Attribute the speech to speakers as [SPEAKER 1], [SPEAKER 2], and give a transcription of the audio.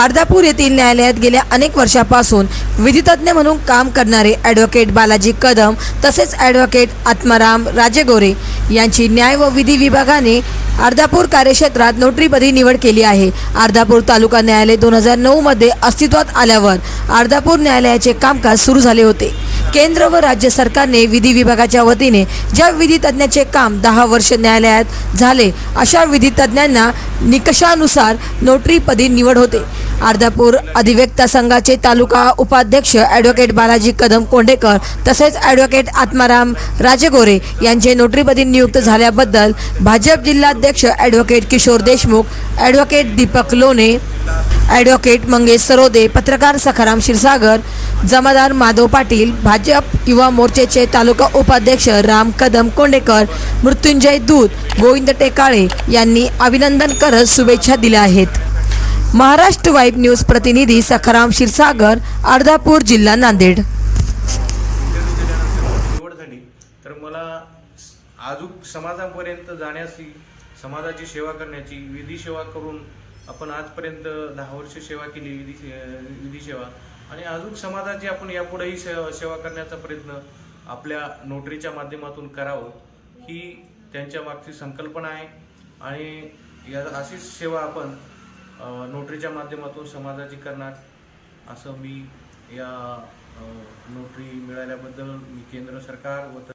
[SPEAKER 1] अर्धापूर येथील न्यायालयात गेल्या अनेक वर्षापासून विधितज्ञ म्हणून काम करणारे ॲडव्होकेट बालाजी कदम तसेच ॲडव्होकेट आत्माराम राजेगोरे यांची न्याय व विधी विभागाने अर्धापूर कार्यक्षेत्रात नोटरीपदी निवड केली आहे. अर्धापूर तालुका न्यायालय दोन हजार नऊमध्ये अस्तित्वात आल्यावर अर्धापूर न्यायालयाचे कामकाज सुरू झाले होते. केंद्र व राज्य सरकारने विधी विभागाच्या वतीने ज्या विधीतज्ज्ञांचे काम दहा वर्ष न्यायालयात झाले अशा विधितज्ञांना निकषानुसार नोटरीपदी निवड होते. अर्धापूर अधिवक्ता संघाचे तालुका उपाध्यक्ष ॲडव्होकेट बालाजी कदम कोंडेकर तसेच ॲडव्होकेट आत्माराम राजेगोरे यांचे नोटरीपदी नियुक्त झाल्याबद्दल भाजप जिल्हाध्यक्ष advocate Kishor Deshmukh advocate Deepak Lone advocate Mangesh Sarode पत्रकार सखाराम क्षीरसागर जमादार माधव पाटील भाजप युवा मोर्चेचे तालुका उपाध्यक्ष राम कदम कोंडेकर मृत्युंजय दूत गोविंद टेकाळे यांनी अभिनंदन करत शुभेच्छा दिल्या आहेत. महाराष्ट्र वाईब न्यूज प्रतिनिधी सखाराम क्षीरसागर अर्धापूर जिल्हा नांदेड.
[SPEAKER 2] तर मला आजूक अजून समाजापर्यंत जाण्याची समाजाची सेवा करण्याची विधी सेवा करून आपण आजपर्यंत दहा वर्ष सेवा केली विधी से- विधी सेवा. आणि अजून समाजाची आपण यापुढेही से- सेवा करण्याचा प्रयत्न आपल्या नोटरीच्या माध्यमातून करावं ही त्यांच्या मागची संकल्पना आहे. आणि या अशीच सेवा आपण नोटरीच्या माध्यमातून समाजाची करणार असं मी या नोटरी मिळाल्याबद्दल मी केंद्र सरकार व